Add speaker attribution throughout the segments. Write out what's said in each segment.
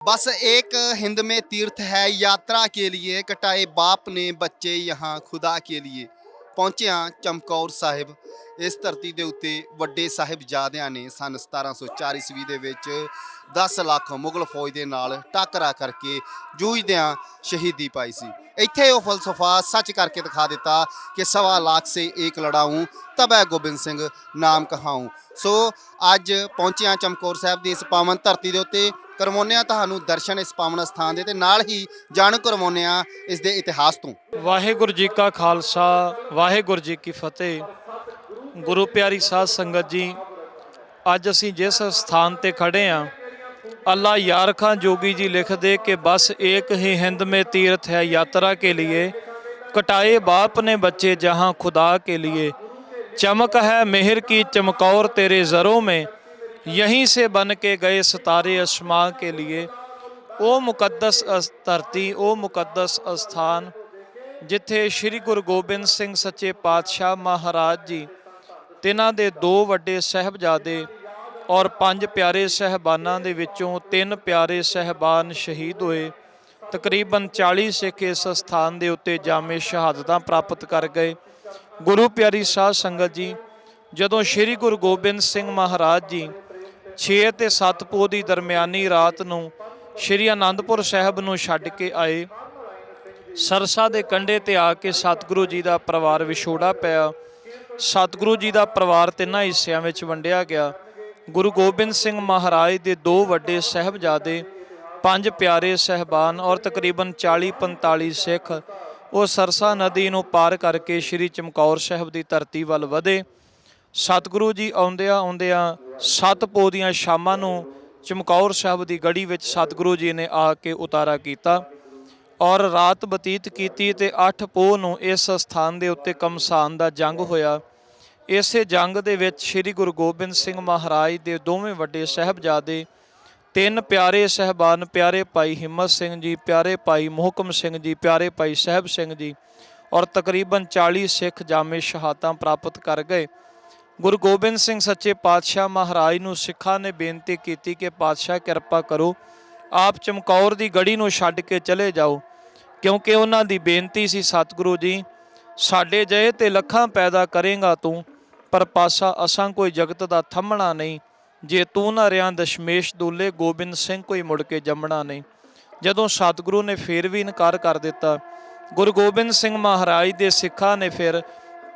Speaker 1: बस एक हिंद में तीर्थ है यात्रा के लिए कटाए बाप ने ਬੱਚੇ यहाँ खुदा के लिए ਪਹੁੰਚਿਆ ਚਮਕੌਰ ਸਾਹਿਬ ਇਸ ਧਰਤੀ ਦੇ ਉੱਤੇ ਵੱਡੇ ਸਾਹਿਬਜ਼ਾਦਿਆਂ ਨੇ ਸਨ 1704 ਈਸਵੀ ਦੇ ਵਿੱਚ 10 ਲੱਖ ਮੁਗਲ ਫੌਜ ਦੇ ਨਾਲ ਟੱਕਰਾ ਕਰਕੇ ਜੂਝਦਿਆਂ ਸ਼ਹੀਦੀ ਪਾਈ ਸੀ ਇੱਥੇ ਉਹ ਫਲਸਫਾ ਸੱਚ ਕਰਕੇ ਦਿਖਾ ਦਿੱਤਾ ਕਿ ਸਵਾ ਲੱਖ ਸੇ ਏਕ ਲੜਾਊਂ ਤਬੈ ਗੋਬਿੰਦ ਸਿੰਘ ਨਾਮ ਕਹਾਊਂ ਸੋ ਅੱਜ ਪਹੁੰਚਿਆ ਚਮਕੌਰ ਸਾਹਿਬ ਦੀ ਇਸ ਪਾਵਨ ਧਰਤੀ ਦੇ ਉੱਤੇ ਕਰਵਾਉਂਦੇ ਆ ਤੁਹਾਨੂੰ ਦਰਸ਼ਨ ਇਸ ਪਾਵਨ ਸਥਾਨ ਦੇ ਤੇ ਨਾਲ ਹੀ ਜਾਣ ਕਰਵਾਉਂਦੇ ਆ ਇਸ ਦੇ ਇਤਿਹਾਸ ਤੋਂ।
Speaker 2: ਵਾਹਿਗੁਰੂ ਜੀ ਕਾ ਖਾਲਸਾ, ਵਾਹਿਗੁਰੂ ਜੀ ਕੀ ਫਤਿਹ। ਗੁਰੂ ਪਿਆਰੀ ਸਾਧ ਸੰਗਤ ਜੀ, ਅੱਜ ਅਸੀਂ ਜਿਸ ਸਥਾਨ ਤੇ ਖੜੇ ਆ, ਅੱਲਾ ਯਾਰ ਖਾਂ ਜੋਗੀ ਜੀ ਲਿਖਦੇ ਕਿ ਬਸ ਇੱਕ ਹੀ ਹਿੰਦ ਮੇ ਤੀਰਥ ਹੈ ਯਾਤਰਾ ਕੇ ਲਈ ਕਟਾਏ ਬਾਪ ਨੇ ਬੱਚੇ ਜਹਾਂ ਖੁਦਾ ਕੇ ਲਈ ਚਮਕ ਹੈ ਮਿਹਰ ਕੀ ਚਮਕੌਰ ਤੇਰੇ ਜ਼ਰੋਂ ਮੇ यहीं से बन के गए सितारे आसमां के लिए ਉਹ ਮੁਕੱਦਸ ਅਸ- ਧਰਤੀ ਉਹ ਮੁਕੱਦਸ ਅਸਥਾਨ ਜਿੱਥੇ ਸ੍ਰੀ ਗੁਰੂ ਗੋਬਿੰਦ ਸਿੰਘ ਸੱਚੇ ਪਾਤਸ਼ਾਹ ਮਹਾਰਾਜ ਜੀ ਤਿਨਾਂ ਦੇ ਦੋ ਵੱਡੇ ਸਹਿਬਜ਼ਾਦੇ ਔਰ ਪੰਜ ਪਿਆਰੇ ਸਹਿਬਾਨਾਂ ਦੇ ਵਿੱਚੋਂ ਤਿੰਨ ਪਿਆਰੇ ਸਹਿਬਾਨ ਸ਼ਹੀਦ ਹੋਏ ਤਕਰੀਬਨ 40 ਸਿੱਖ ਇਸ ਸਥਾਨ ਦੇ ਉੱਤੇ ਜਾਮੇ ਸ਼ਹਾਦਤਾਂ ਪ੍ਰਾਪਤ ਕਰ ਗਏ ਗੁਰੂ ਪਿਆਰੀ ਸਾਧ ਸੰਗਤ ਜੀ ਜਦੋਂ ਸ੍ਰੀ ਗੁਰੂ ਗੋਬਿੰਦ ਸਿੰਘ ਮਹਾਰਾਜ ਜੀ 6 ਅਤੇ 7 ਪੋਹ ਦੀ ਦਰਮਿਆਨੀ ਰਾਤ ਨੂੰ ਸ੍ਰੀ ਆਨੰਦਪੁਰ ਸਾਹਿਬ ਨੂੰ ਛੱਡ ਕੇ ਆਏ। ਸਰਸਾ ਦੇ ਕੰਢੇ ਤੇ ਆ ਕੇ ਸਤਿਗੁਰੂ ਜੀ ਦਾ ਪਰਿਵਾਰ ਵਿਛੋੜਾ ਪਿਆ। ਸਤਿਗੁਰੂ ਜੀ ਦਾ ਪਰਿਵਾਰ ਤਿੰਨਾਂ ਹਿੱਸਿਆਂ ਵਿੱਚ ਵੰਡਿਆ ਗਿਆ। ਗੁਰੂ ਗੋਬਿੰਦ ਸਿੰਘ ਮਹਾਰਾਜ ਦੇ ਦੋ ਵੱਡੇ ਸਹਿਬਜ਼ਾਦੇ, ਪੰਜ ਪਿਆਰੇ ਸਹਿਬਾਨ ਔਰ ਤਕਰੀਬਨ 40 45 ਸਿੱਖ, ਉਹ ਸਰਸਾ ਨਦੀ ਨੂੰ ਪਾਰ ਕਰਕੇ ਸ੍ਰੀ ਚਮਕੌਰ ਸਾਹਿਬ ਦੀ ਧਰਤੀ ਵੱਲ ਵਧੇ। ਸਤਿਗੁਰੂ ਜੀ ਆਉਂਦਿਆਂ ਆਉਂਦਿਆਂ ਸੱਤ ਪੋਹ ਦੀਆਂ ਸ਼ਾਮਾਂ ਨੂੰ ਚਮਕੌਰ ਸਾਹਿਬ ਦੀ ਗੜੀ ਵਿੱਚ ਸਤਿਗੁਰੂ ਜੀ ਨੇ ਆ ਕੇ ਉਤਾਰਾ ਕੀਤਾ ਔਰ ਰਾਤ ਬਤੀਤ ਕੀਤੀ ਤੇ 8 ਪੋਹ ਨੂੰ ਇਸ ਸਥਾਨ ਦੇ ਉੱਤੇ ਕਮਸਾਨ ਦਾ ਜੰਗ ਹੋਇਆ। ਇਸੇ ਜੰਗ ਦੇ ਵਿੱਚ ਸ੍ਰੀ ਗੁਰੂ ਗੋਬਿੰਦ ਸਿੰਘ ਮਹਾਰਾਜ ਦੇ ਦੋਵੇਂ ਵੱਡੇ ਸਹਿਬਜ਼ਾਦੇ, ਤਿੰਨ ਪਿਆਰੇ ਸਹਿਬਾਨ, ਪਿਆਰੇ ਭਾਈ ਹਿੰਮਤ ਸਿੰਘ ਜੀ, ਪਿਆਰੇ ਭਾਈ ਮੋਹਕਮ ਸਿੰਘ ਜੀ, ਪਿਆਰੇ ਭਾਈ ਸਾਹਿਬ ਸਿੰਘ ਜੀ ਔਰ ਤਕਰੀਬਨ 40 ਸਿੱਖ ਜਾਮੇ ਸ਼ਹਾਦਤਾਂ ਪ੍ਰਾਪਤ ਕਰ ਗਏ। ਗੁਰੂ ਗੋਬਿੰਦ ਸਿੰਘ ਸੱਚੇ ਪਾਤਸ਼ਾਹ ਮਹਾਰਾਜ ਨੂੰ ਸਿੱਖਾਂ ਨੇ ਬੇਨਤੀ ਕੀਤੀ ਕਿ ਪਾਤਸ਼ਾਹ ਕਿਰਪਾ ਕਰੋ, ਆਪ ਚਮਕੌਰ ਦੀ ਗੜੀ ਨੂੰ ਛੱਡ ਕੇ ਚਲੇ ਜਾਓ, ਕਿਉਂਕਿ ਉਹਨਾਂ ਦੀ ਬੇਨਤੀ ਸੀ, ਸਤਿਗੁਰੂ ਜੀ, ਸਾਡੇ ਜਏ ਤੇ ਲੱਖਾਂ ਪੈਦਾ ਕਰੇਗਾ ਤੂੰ, ਪਰ ਪਾਸਾ ਅਸਾਂ ਕੋਈ ਜਗਤ ਦਾ ਥੰਮਣਾ ਨਹੀਂ, ਜੇ ਤੂੰ ਨਾ ਰਿਆਂ ਦਸ਼ਮੇਸ਼ ਦੂਲੇ ਗੋਬਿੰਦ ਸਿੰਘ ਕੋਈ ਮੁੜ ਕੇ ਜੰਮਣਾ ਨਹੀਂ। ਜਦੋਂ ਸਤਿਗੁਰੂ ਨੇ ਫੇਰ ਵੀ ਇਨਕਾਰ ਕਰ ਦਿੱਤਾ, ਗੁਰੂ ਗੋਬਿੰਦ ਸਿੰਘ ਮਹਾਰਾਜ ਦੇ ਸਿੱਖਾਂ ਨੇ ਫਿਰ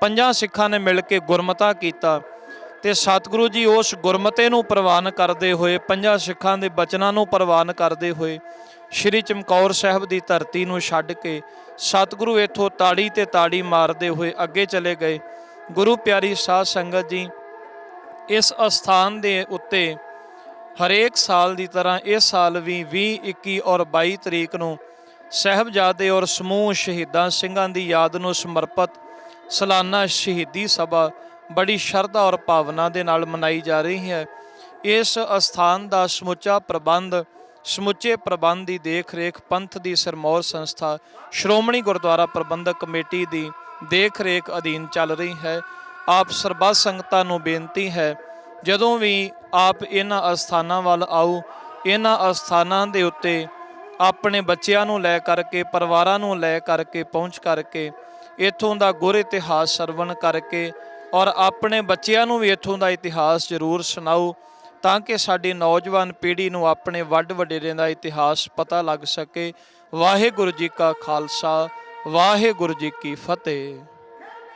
Speaker 2: ਪੰਜਾਂ ਸਿੱਖਾਂ ਨੇ ਮਿਲ ਕੇ ਗੁਰਮਤਾ ਕੀਤਾ ਤੇ ਸਤਿਗੁਰੂ ਜੀ ਉਸ ਗੁਰਮਤੇ ਨੂੰ ਪ੍ਰਵਾਨ ਕਰਦੇ ਹੋਏ, ਪੰਜਾਂ ਸਿੱਖਾਂ ਦੇ ਬਚਨਾਂ ਨੂੰ ਪ੍ਰਵਾਨ ਕਰਦੇ ਹੋਏ, ਸ਼੍ਰੀ ਚਮਕੌਰ ਸਾਹਿਬ ਦੀ ਧਰਤੀ ਨੂੰ ਛੱਡ ਕੇ ਸਤਿਗੁਰੂ ਇੱਥੋਂ ਤਾੜੀ ਤੇ ਤਾੜੀ ਮਾਰਦੇ ਹੋਏ ਅੱਗੇ ਚਲੇ ਗਏ। ਗੁਰੂ ਪਿਆਰੀ ਸਾਧ ਸੰਗਤ ਜੀ, ਇਸ ਅਸਥਾਨ ਦੇ ਉੱਤੇ ਹਰੇਕ ਸਾਲ ਦੀ ਤਰ੍ਹਾਂ ਇਸ ਸਾਲ ਵੀ 20 21 ਔਰ 22 ਤਰੀਕ ਨੂੰ ਸਹਿਬਜ਼ਾਦੇ ਔਰ ਸਮੂਹ ਸ਼ਹੀਦਾਂ ਸਿੰਘਾਂ ਦੀ ਯਾਦ ਨੂੰ ਸਮਰਪਿਤ ਸਾਲਾਨਾ ਸ਼ਹੀਦੀ ਸਭਾ ਬੜੀ ਸ਼ਰਧਾ ਔਰ ਭਾਵਨਾ ਦੇ ਨਾਲ ਮਨਾਈ ਜਾ ਰਹੀ ਹੈ। ਇਸ ਅਸਥਾਨ ਦਾ ਸਮੁੱਚਾ ਪ੍ਰਬੰਧ, ਸਮੁੱਚੇ ਪ੍ਰਬੰਧ ਦੀ ਦੇਖ-ਰੇਖ ਪੰਥ ਦੀ ਸਰਮੌਰ ਸੰਸਥਾ ਸ਼੍ਰੋਮਣੀ ਗੁਰਦੁਆਰਾ ਪ੍ਰਬੰਧਕ ਕਮੇਟੀ ਦੀ ਦੇਖ-ਰੇਖ ਅਧੀਨ ਚੱਲ ਰਹੀ ਹੈ। ਆਪ ਸਰਬੱਤ ਸੰਗਤਾਂ ਨੂੰ ਬੇਨਤੀ ਹੈ, ਜਦੋਂ ਵੀ ਆਪ ਇਹਨਾਂ ਅਸਥਾਨਾਂ ਵੱਲ ਆਓ, ਇਹਨਾਂ ਅਸਥਾਨਾਂ ਦੇ ਉੱਤੇ ਆਪਣੇ ਬੱਚਿਆਂ ਨੂੰ ਲੈ ਕਰਕੇ, ਪਰਿਵਾਰਾਂ ਨੂੰ ਲੈ ਕਰਕੇ, ਪਹੁੰਚ ਕਰਕੇ ਇੱਥੋਂ ਦਾ ਗੁਰ ਇਤਿਹਾਸ ਸਰਵਣ ਕਰਕੇ ਔਰ ਆਪਣੇ ਬੱਚਿਆਂ ਨੂੰ ਵੀ ਇੱਥੋਂ ਦਾ ਇਤਿਹਾਸ ਜ਼ਰੂਰ ਸੁਣਾਓ ਤਾਂ ਕਿ ਸਾਡੀ ਨੌਜਵਾਨ ਪੀੜ੍ਹੀ ਨੂੰ ਆਪਣੇ ਵੱਡ ਵਡੇਰਿਆਂ ਦਾ ਇਤਿਹਾਸ ਪਤਾ ਲੱਗ ਸਕੇ। ਵਾਹਿਗੁਰੂ ਜੀ ਕਾ ਖਾਲਸਾ, ਵਾਹਿਗੁਰੂ ਜੀ ਕੀ ਫਤਿਹ।